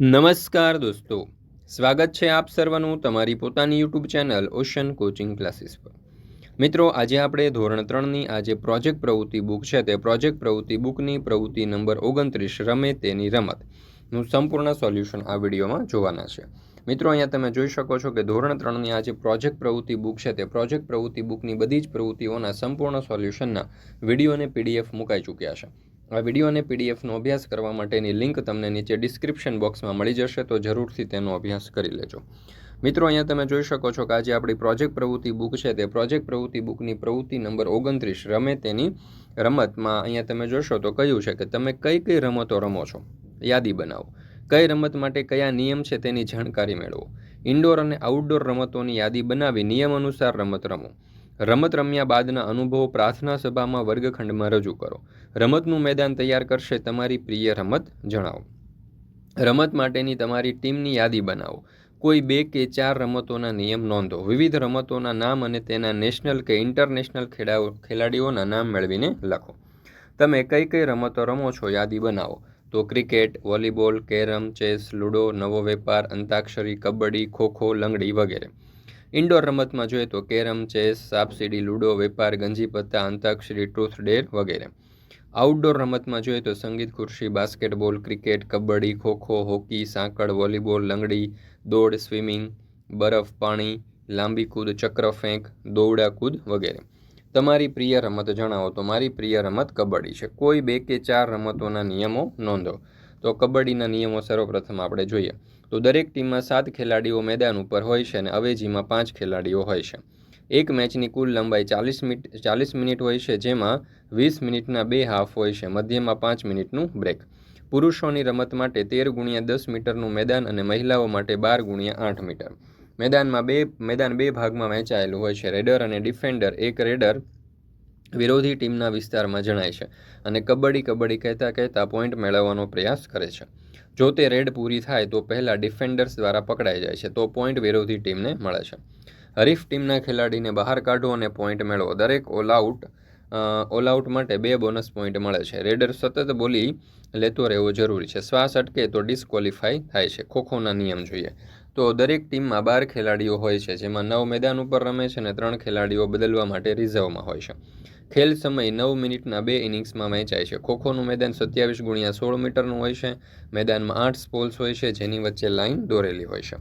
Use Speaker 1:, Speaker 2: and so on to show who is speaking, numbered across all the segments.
Speaker 1: નમસ્કાર દોસ્તો. સ્વાગત છે આપ સર્વનું તમારી પોતાની YouTube channel ocean coaching classes પર. મિત્રો, આજે આપણે ધોરણ ત્રણની આ જે પ્રોજેક્ટ પ્રવૃત્તિ બુક છે તે પ્રોજેક્ટ પ્રવૃત્તિ બુકની પ્રવૃત્તિ નંબર ઓગણત્રીસ રમે તેની રમતનું સંપૂર્ણ સોલ્યુશન આ વિડીયોમાં જોવાના છે. મિત્રો, અહીંયા તમે જોઈ શકો છો કે ધોરણ ત્રણની આ જે પ્રોજેક્ટ પ્રવૃત્તિ બુક છે તે પ્રોજેક્ટ પ્રવૃત્તિ બુકની બધી જ પ્રવૃત્તિઓના સંપૂર્ણ સોલ્યુશનના વીડિયો અને પીડીએફ મુકાઈ ચૂક્યા છે. આ વીડિયો અને પીડીએફનો અભ્યાસ કરવા માટેની લિંક તમને નીચે ડિસ્ક્રિપ્શન બોક્સમાં મળી જશે, તો જરૂરથી તેનો અભ્યાસ કરી લેજો. મિત્રો, અહીંયા તમે જોઈ શકો છો કે આજે આપણી પ્રોજેક્ટ પ્રવૃત્તિ બુક છે. તે પ્રોજેક્ટ પ્રવૃત્તિ બુકની પ્રવૃત્તિ નંબર ઓગણત્રીસ, રમે તેની રમતમાં અહીંયા તમે જોશો તો કહ્યું છે કે તમે કઈ કઈ રમતો રમો છો? યાદી બનાવો. કઈ રમત માટે કયા નિયમ છે તેની જાણકારી મેળવો. ઇન્ડોર અને આઉટડોર રમતોની યાદી બનાવી નિયમ અનુસાર રમત રમો. રમત રમ્યા બાદના અનુભવો પ્રાર્થના સભામાં વર્ગખંડમાં રજૂ કરો. રમતનું મેદાન તૈયાર કરશે તમારી પ્રિય રમત જણાવો. રમત માટેની તમારી ટીમની યાદી બનાવો. કોઈ બે કે ચાર રમતોના નિયમ નોંધો. વિવિધ રમતોના નામ અને તેના નેશનલ કે ઇન્ટરનેશનલ ખેલાડીઓના નામ મેળવીને લખો. તમે કઈ કઈ રમતો રમો છો યાદી બનાવો. તો cricket, volleyball, carrom, chess, ludo, નવો વેપાર, અંતાક્ષરી, કબડ્ડી, ખોખો, લંગડી વગેરે. ઇન્ડોર રમતમાં જોઈએ તો કેરમ, ચેસ, સાપસીડી, લૂડો, વેપાર, ગંજી પત્તા અંતાક્ષરી ટ્રુથ ડેર વગેરે. આઉટડોર રમતમાં જોઈએ તો સંગીત ખુરશી basketball, cricket, kabaddi, kho kho, hockey, સાંકળ, વોલીબોલ, લંગડી, દોડ, સ્વિમિંગ, બરફ, પાણી, લાંબી કૂદ, ચક્ર ફેંક, દોવડા કૂદ વગેરે. તમારી પ્રિય રમત જણાવો તો મારી પ્રિય રમત કબડ્ડી છે. કોઈ બે કે ચાર રમતોના નિયમો નોંધો. તો કબડ્ડીના નિયમો સર્વપ્રથમ આપણે જોઈએ. તો દરેક ટીમમાં સાત ખેલાડીઓ મેદાન ઉપર હોય છે અને અવેજીમાં પાંચ ખેલાડીઓ હોય છે. એક મેચની કુલ લંબાઈ ચાલીસ મિનિટ ચાલીસ મિનિટ હોય છે, જેમાં વીસ મિનિટના બે હાફ હોય છે, મધ્યમાં પાંચ મિનિટનું બ્રેક. પુરુષોની રમત માટે તેર ગુણ્યા દસ મીટરનું મેદાન અને મહિલાઓ માટે બાર ગુણ્યા આઠ મીટર. મેદાનમાં બે, મેદાન બે ભાગમાં વહેંચાયેલું હોય છે, રેડર અને ડિફેન્ડર. એક રેડર વિરોધી ટીમના વિસ્તારમાં જણાય છે અને કબડ્ડી કબડ્ડી કહેતા કહેતા પોઈન્ટ મેળવવાનો પ્રયાસ કરે છે. જો તે રેડ પૂરી થાય તો પહેલાં ડિફેન્ડર્સ દ્વારા પકડાઈ જાય છે તો પોઈન્ટ વિરોધી ટીમને મળે છે. હરીફ ટીમના ખેલાડીને બહાર કાઢો અને પોઈન્ટ મેળવો. દરેક ઓલ આઉટ ઓલ આઉટ માટે બે બોનસ પોઈન્ટ મળે છે. રેડર સતત બોલી લેતો રહેવો જરૂરી છે. શ્વાસ અટકે તો ડિસ્કવોલિફાય થાય છે. ખોખોના નિયમ જોઈએ. તો દરેક ટીમમાં બાર ખેલાડીઓ હોય છે જેમાં નવ મેદાન ઉપર રમે છે અને ત્રણ ખેલાડીઓ બદલવા માટે રિઝર્વમાં હોય છે. ખેલ સમય નવ મિનિટના બે ઇનિંગ્સમાં વહેંચાય છે. ખોખોનું મેદાન સત્યાવીસ ગુણ્યા સોળ મીટરનું હોય છે. મેદાનમાં આઠ સ્પોલ્સ હોય છે, જેની વચ્ચે લાઇન દોરેલી હોય છે.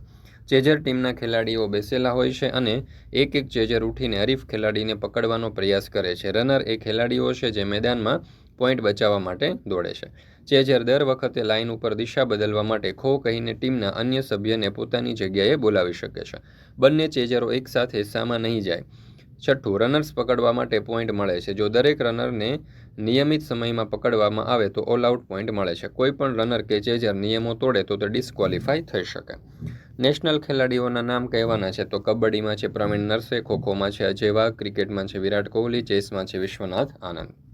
Speaker 1: ચેજર ટીમના ખેલાડીઓ બેસેલા હોય છે અને એક એક ચેજર ઉઠીને હરીફ ખેલાડીને પકડવાનો પ્રયાસ કરે છે. રનર એ ખેલાડીઓ છે જે મેદાનમાં પોઈન્ટ બચાવવા માટે દોડે છે. ચેજર દર વખતે લાઇન ઉપર દિશા બદલવા માટે ખો કહીને ટીમના અન્ય સભ્યને પોતાની જગ્યાએ બોલાવી શકે છે. બંને ચેજરો એકસાથે સામા નહીં જાય. છઠ્ઠું રનર્સ પકડવા માટે પોઈન્ટ મળે છે. જો દરેક રનરને નિયમિત સમયમાં પકડવામાં આવે તો ઓલ આઉટ પોઈન્ટ મળે છે. કોઈ પણ રનર કે ચેજર નિયમો તોડે તો તે ડિસ્ક્વોલિફાય થઈ શકે. નેશનલ ખેલાડીઓના નામ કહેવાના છે. તો કબડ્ડીમાં છે પ્રવીણ નરસે, ખોખોમાં છે અજેવા ક્રિકેટમાં છે વિરાટ કોહલી, ચેસમાં છે વિશ્વનાથ આનંદ.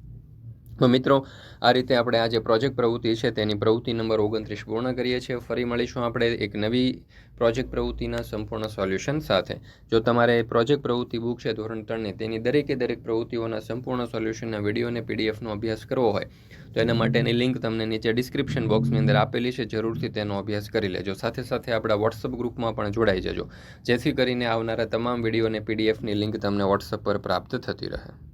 Speaker 1: મિત્રો, આ રીતે આપણે આ જે પ્રોજેક્ટ પ્રવૃત્તિ છે તેની પ્રવૃત્તિ નંબર ઓગણત્રીસ પૂર્ણ કરીએ છીએ. ફરી મળીશું આપણે એક નવી પ્રોજેક્ટ પ્રવૃત્તિના સંપૂર્ણ સોલ્યુશન સાથે. જો તમારે પ્રોજેક્ટ પ્રવૃત્તિ બુક છે ધોરણ ત્રણની, તેની દરેકે દરેક પ્રવૃત્તિઓના સંપૂર્ણ સોલ્યુશનના વીડિયો અને પીડીએફનો અભ્યાસ કરવો હોય, તો એના માટેની લિંક તમને નીચે ડિસ્ક્રિપ્શન બોક્સની અંદર આપેલી છે. જરૂરથી તેનો અભ્યાસ કરી લેજો. સાથે સાથે આપણા વોટ્સઅપ ગ્રુપમાં પણ જોડાઈ જજો. જેથી કરીને આવનારા તમામ વીડિયો અને પીડીએફની લિંક તમને વોટ્સઅપ પર પ્રાપ્ત થતી રહે.